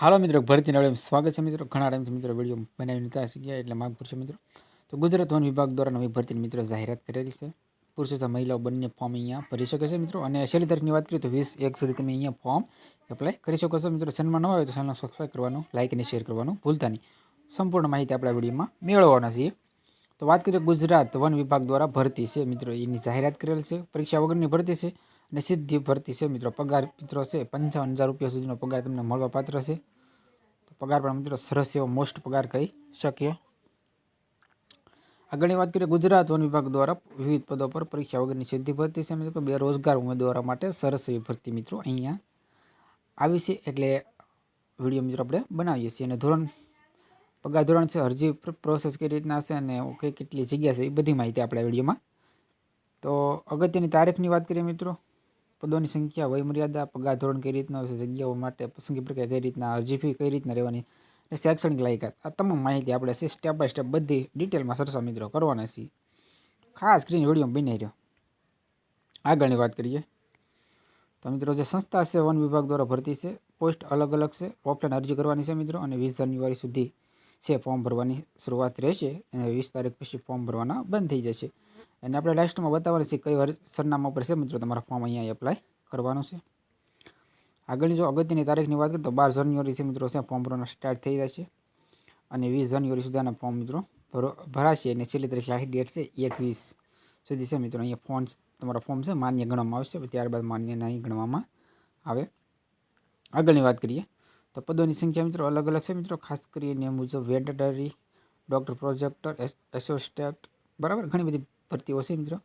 હાલો મિત્રો, ભરતી નવડે સ્વાગત છે મિત્રો. ઘણા ટાઈમથી મિત્રો વીડિયો બનાવી નતા શીખ્યા એટલે માગ પૂછે મિત્રો. તો ગુજરાત વન વિભાગ દ્વારા નવી ભરતીની મિત્રો જાહેરાત કરેલી છે. પુરુષો તથા મહિલાઓ બંને ફોર્મ અહીંયા ભરી શકે છે મિત્રો. અને છેલ્લી તારીખની વાત કરીએ તો વીસ એક સુધી તમે અહીંયા ફોર્મ એપ્લાય કરી શકો છો મિત્રો. ચેનલમાં ન આવે તો ચેનલ સબસ્ક્રાઈબ કરવાનું લાઇક અને શેર કરવાનું ભૂલતા નહીં. સંપૂર્ણ માહિતી આપણા વિડીયોમાં મેળવવાના છીએ. તો વાત કરીએ ગુજરાત વન વિભાગ દ્વારા ભરતી છે મિત્રો. એની જાહેરાત કરેલ છે. પરીક્ષા વગરની ભરતી છે. અને સીધી ભરતી છે મિત્રો. પગાર મિત્રો છે પંચાવન હજાર રૂપિયા સુધીનો પગાર તમને મળવા પાત્ર છે. તો પગાર પણ મિત્રો સરસ એવો મોસ્ટ પગાર કહી શકીએ. આગળની વાત કરીએ ગુજરાત વન વિભાગ દ્વારા વિવિધ પદો પર પરીક્ષા વગરની સીધી ભરતી છે મિત્રો. બેરોજગાર ઉમેદવારો માટે સરસ એવી ભરતી મિત્રો અહીંયા આવી છે. એટલે વીડિયો મિત્રો આપણે બનાવીએ છીએ. અને ધોરણ, પગાર ધોરણ છે, અરજી પ્રોસેસ કઈ રીતના હશે અને કઈ કેટલી જગ્યા છે એ બધી માહિતી આપણે વિડીયોમાં. તો અગત્યની તારીખની વાત કરીએ મિત્રો. પદોની સંખ્યા, વયમર્યાદા, પગાર ધોરણ કઈ રીતના હશે, જગ્યાઓ માટે પસંદગી પ્રક્રિયા કઈ રીતના, અરજી ફી કઈ રીતના રહેવાની અને શૈક્ષણિક લાયકાત. આ તમામ માહિતી આપણે છે સ્ટેપ બાય સ્ટેપ બધી ડિટેલમાં સરસા મિત્રો કરવાના છીએ. ખાસ કરીને વીડિયો બની રહ્યો આગળની વાત કરીએ. તો મિત્રો જે સંસ્થા છે, વન વિભાગ દ્વારા ભરતી છે, પોસ્ટ અલગ અલગ છે ઓફલાઈન અરજી કરવાની છે મિત્રો અને વીસ જાન્યુઆરી સુધી છે ફોર્મ ભરવાની શરૂઆત રહેશે અને વીસ તારીખ પછી ફોર્મ ભરવાના બંધ થઈ જશે. અને આપણે લાસ્ટમાં બતાવવાનું છે કઈ વાર સરનામા પર છે મિત્રો તમારા ફોર્મ અહીંયા એપ્લાય કરવાનું છે. આગળની જો અગત્યની તારીખની વાત કરીએ તો બાર જાન્યુઆરી છે મિત્રો છે ફોર્મ ભરવાના સ્ટાર્ટ થઈ જશે. અને વીસ જાન્યુઆરી સુધીના ફોર્મ મિત્રો ભરાશે અને છેલ્લી તારીખ લાસ્ટ ડેટ છે એકવીસ સુધી છે મિત્રો. અહીંયા ફોન તમારા ફોર્મ છે માન્ય ગણવામાં આવશે, ત્યારબાદ માન્ય નહીં ગણવામાં આવે. આગળની વાત કરીએ તો પદોની સંખ્યા મિત્રો અલગ અલગ છે મિત્રો. ખાસ કરીને મુજબ વેટરનરી ડૉક્ટર પ્રોજેક્ટર એસોસ્ટેટ બરાબર? ઘણી બધી ભરતીઓ છે મિત્રો.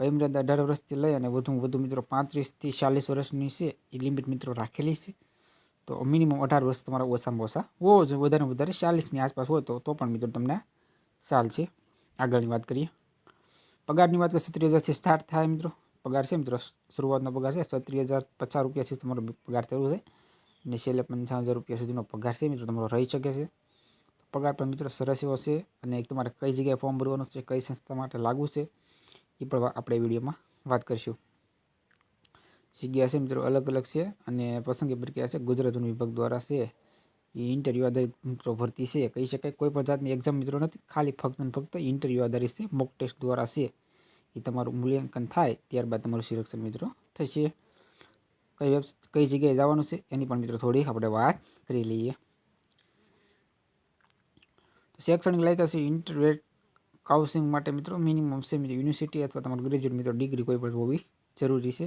વયમર્યાદા અઢાર વર્ષથી લઈ અને વધુમાં વધુ મિત્રો પાંત્રીસથી ચાલીસ વર્ષની છે. એ લિમિટ મિત્રો રાખેલી છે. તો મિનિમમ અઢાર વર્ષ તમારા ઓછામાં ઓછા હોવો જોઈએ. વધારે વધારે ચાલીસની આસપાસ હોય તો તો પણ મિત્રો તમને સાલ છે. આગળની વાત કરીએ. પગારની વાત કરીએ સત્રીસ હજારથી સ્ટાર્ટ થાય મિત્રો. પગાર છે મિત્રો. શરૂઆતનો પગાર છે. સત્રીસ હજાર પચાસ રૂપિયાથી તમારો પગાર થયો છે. અને છેલ્લે પંચાવન હજાર રૂપિયા સુધીનો પગાર છે, મિત્રો, તમારો રહી શકે છે. પગાર પણ, મિત્રો, સરસ એવો છે અને તમારે કઈ જગ્યાએ ફોર્મ ભરવાનું છે, કઈ સંસ્થા માટે લાગુ છે, એ પણ આપણે વિડીયોમાં વાત કરીશું. જગ્યા છે, મિત્રો, અલગ અલગ છે અને પસંદગી પ્રક્રિયા છે, ગુજરાત વિભાગ દ્વારા છે. એ ઇન્ટરવ્યૂ આધારિત, મિત્રો, ભરતી છે. કહી શકાય કોઈ પણ જાતની એક્ઝામ મિત્રો, નથી. ખાલી ફક્ત ને ફક્ત ઇન્ટરવ્યૂ આધારિત છે મોક ટેસ્ટ દ્વારા છે. એ તમારું મૂલ્યાંકન થાય, ત્યારબાદ તમારું સિલેક્શન મિત્રો, થશે. કઈ વેબ કઈ જગ્યાએ જવાનું છે એની પણ મિત્રો થોડી આપણે વાત કરી લઈએ. શૈક્ષણિક લાયક છે ઇન્ટરવેટ કાઉન્સિંગ માટે મિત્રો મિનિમમ છે યુનિવર્સિટી અથવા તમારું ગ્રેજ્યુએટ મિત્રો ડિગ્રી કોઈ પણ હોવી જરૂરી છે.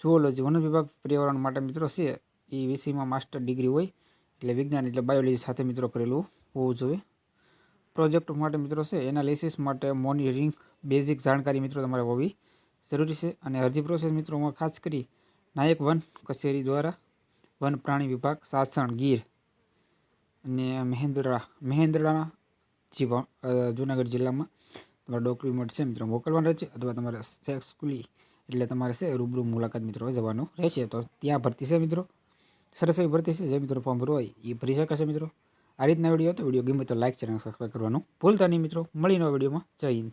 ઝુઓલોજી વન વિભાગ પર્યાવરણ માટે મિત્રો છે એ વિષયમાં માસ્ટર ડિગ્રી હોય એટલે વિજ્ઞાન એટલે બાયોલોજી સાથે મિત્રો કરેલું હોવું જોઈએ. પ્રોજેક્ટ માટે મિત્રો છે એનાલિસિસ માટે મોનિટરિંગ બેઝિક જાણકારી મિત્રો તમારે હોવી જરૂરી છે અને અરજી પ્રોસેસ મિત્રોમાં ખાસ કરી નાયક વન કચેરી દ્વારા વન પ્રાણી વિભાગ સાસણ ગીર અને મહેન્દ્રા, મહેન્દ્રાના જીવ જુનાગઢ જિલ્લામાં તમારા ડોક્યુમેન્ટ છે મિત્રો મોકલવાના રહેશે અથવા તમારે સેક્સફુલી એટલે તમારે છે રૂબરૂ મુલાકાત મિત્રો જવાનું રહેશે. તો ત્યાં ભરતી છે મિત્રો. સરસ એવી ભરતી છે. જે મિત્રો ફોર્મ ભરવું હોય એ ભરી શકાશે મિત્રો. આ રીતના વીડિયો તો વીડિયો ગમે તો લાઇક ચેનલ સબસ્ક્રાઈબ કરવાનું ભૂલતા નહીં મિત્રો. મળીને વિડીયોમાં. જય હિન્દ.